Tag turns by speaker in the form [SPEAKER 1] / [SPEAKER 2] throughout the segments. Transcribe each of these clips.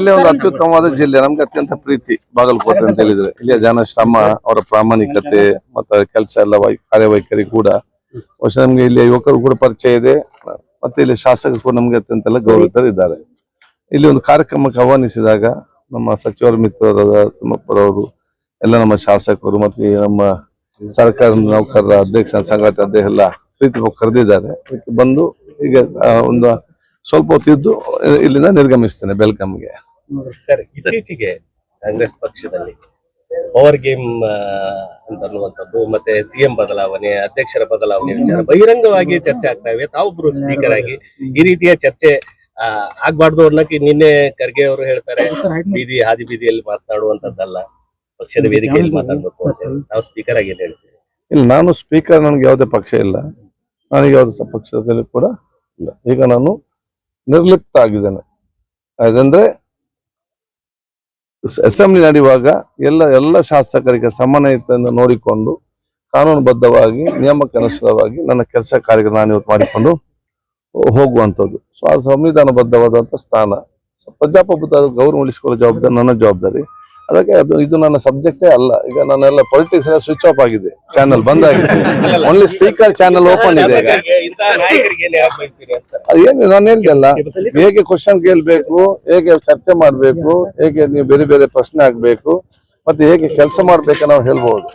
[SPEAKER 1] ಇಲ್ಲಿ ಒಂದು ಅತ್ಯುತ್ತಮವಾದ ಜಿಲ್ಲೆ. ನಮ್ಗೆ ಅತ್ಯಂತ ಪ್ರೀತಿ ಬಾಗಲಕೋಟೆ ಅಂತ ಹೇಳಿದ್ರೆ. ಇಲ್ಲಿಯ ಜನ ಶ್ರಮ, ಅವರ ಪ್ರಾಮಾಣಿಕತೆ ಮತ್ತೆ ಕೆಲಸ ಎಲ್ಲ ಕಾರ್ಯವೈಖರಿ ಕೂಡ. ಬಹುಶಃ ನಮ್ಗೆ ಇಲ್ಲಿ ಯುವಕರು ಕೂಡ ಪರಿಚಯ ಇದೆ. ಮತ್ತೆ ಇಲ್ಲಿ ಶಾಸಕರು ಕೂಡ ನಮ್ಗೆ ಅತ್ಯಂತ ಎಲ್ಲ ಗೌರವಿತರಿದ್ದಾರೆ ಇಲ್ಲಿ ಒಂದು ಕಾರ್ಯಕ್ರಮಕ್ಕೆ ಆಹ್ವಾನಿಸಿದಾಗ ನಮ್ಮ ಸಚಿವರ ಮಿತ್ರರಾದ ತುಮಕೂರವರು ಎಲ್ಲ ನಮ್ಮ ಶಾಸಕರು ಮತ್ತೆ ನಮ್ಮ ಸರ್ಕಾರ ನೌಕರರ ಅಧ್ಯಕ್ಷ, ಸಂಘಟನೆ ಅಧ್ಯಕ್ಷ ಎಲ್ಲ ಪ್ರೀತಿ ಕರೆದಿದ್ದಾರೆ. ಬಂದು ಈಗ ಒಂದು ಸ್ವಲ್ಪ ಹೊತ್ತಿದ್ದು ಇಲ್ಲಿಂದ ನಿರ್ಗಮಿಸ್ತೇನೆ ಬೆಲ್ಗಾಮ್ಗೆ
[SPEAKER 2] ಸರ್ ಇತ್ತೀಚೆಗೆ ಕಾಂಗ್ರೆಸ್ ಪಕ್ಷದಲ್ಲಿ ಪವರ್ ಗೇಮ್ ಅಂತ ಅನ್ನುವಂಥದ್ದು ಮತ್ತೆ ಸಿಎಂ ಬದಲಾವಣೆ ಅಧ್ಯಕ್ಷರ ಬದಲಾವಣೆ ವಿಚಾರ ಬಹಿರಂಗವಾಗಿ ಚರ್ಚೆ ಆಗ್ತಾ ಇವೆ. ತಾವೊಬ್ರು ಸ್ಪೀಕರ್ ಆಗಿ ಈ ರೀತಿಯ ಚರ್ಚೆ ಆ, ಆಗ್ಬಾರ್ದು ಅನ್ನಕ್ಕೆ ನಿನ್ನೆ ಖರ್ಗೆ ಅವರು ಹೇಳ್ತಾರೆ. ಬೀದಿ ಹಾದಿ ಬೀದಿಯಲ್ಲಿ ಮಾತನಾಡುವಂತದ್ದಲ್ಲ ಪಕ್ಷದ ವೇದಿಕೆಯಲ್ಲಿ ಮಾತಾಡ್ಬೇಕು. ನಾವು ಸ್ಪೀಕರ್ ಆಗಿ ಹೇಳ್ತೀವಿ
[SPEAKER 1] ಇಲ್ಲ ನಾನು ಸ್ಪೀಕರ್ ನನಗೆ ಯಾವುದೇ ಪಕ್ಷ ಇಲ್ಲ. ನನಗೆ ಯಾವುದೇ ಪಕ್ಷದಲ್ಲಿ ಕೂಡ ಇಲ್ಲ. ಈಗ ನಾನು ನಿರ್ಲಿಪ್ತ ಆಗಿದ್ದೇನೆ. ಅದಂದ್ರೆ ಅಸೆಂಬ್ಲಿ ನಡೆಯುವಾಗ ಎಲ್ಲ ಎಲ್ಲ ಶಾಸಕರಿಗೆ ಸಮನ್ವಯತೆಯನ್ನು ನೋಡಿಕೊಂಡು ಕಾನೂನುಬದ್ಧವಾಗಿ, ನಿಯಮಕ್ಕೆ ಅನುಸಾರವಾಗಿ ನನ್ನ ಕೆಲಸ ಕಾರ್ಯಗಳು ನಾನು ಇವತ್ತು ಮಾಡಿಕೊಂಡು ಹೋಗುವಂಥದ್ದು. ಸೊ ಆ ಸಂವಿಧಾನಬದ್ಧವಾದಂಥ ಸ್ಥಾನ ಪ್ರಜಾಪ್ರಭುತ್ವ ಗೌರವ ಉಳಿಸಿಕೊಳ್ಳೋ ಜವಾಬ್ದಾರಿ, ನನ್ನ ಜವಾಬ್ದಾರಿ. ಅದಕ್ಕೆ ಅದು ಇದು ನನ್ನ ಸಬ್ಜೆಕ್ಟೇ ಅಲ್ಲ. ಈಗ ನಾನೆಲ್ಲ ಪೊಲಿಟಿಕ್ಸ್ ಸ್ವಿಚ್ ಆಫ್ ಆಗಿದೆ. ಚಾನಲ್ ಬಂದ್ ಓನ್ಲಿ ಸ್ಪೀಕರ್ ಚಾನಲ್ ಓಪನ್ ಇದೆ ಈಗ.
[SPEAKER 2] ಏನ್,
[SPEAKER 1] ನಾನು ಹೇಳಿದಲ್ಲ ಹೇಗೆ ಕ್ವಶನ್ ಕೇಳ್ಬೇಕು, ಹೇಗೆ ಚರ್ಚೆ ಮಾಡಬೇಕು, ಹೇಗೆ ನೀವು ಬೇರೆ ಬೇರೆ ಪ್ರಶ್ನೆ ಆಗ್ಬೇಕು ಮತ್ತೆ ಹೇಗೆ ಕೆಲಸ ಮಾಡ್ಬೇಕು ನಾವು ಹೇಳ್ಬಹುದು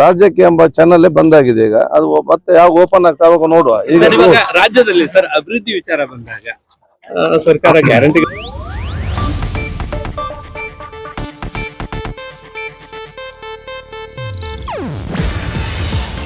[SPEAKER 1] ರಾಜ್ಯಕ್ಕೆ ಎಂಬ ಚಾನಲ್ ಬಂದಾಗಿದೆ ಈಗ. ಅದು ಮತ್ತೆ ಯಾವ ಓಪನ್ ಆಗ್ತಾ ಅವಾಗ ನೋಡುವ.
[SPEAKER 2] ರಾಜ್ಯದಲ್ಲಿ ಸರ್, ಅಭಿವೃದ್ಧಿ ವಿಚಾರ ಬಂದಾಗ ಸರ್ಕಾರ ಗ್ಯಾರಂಟಿ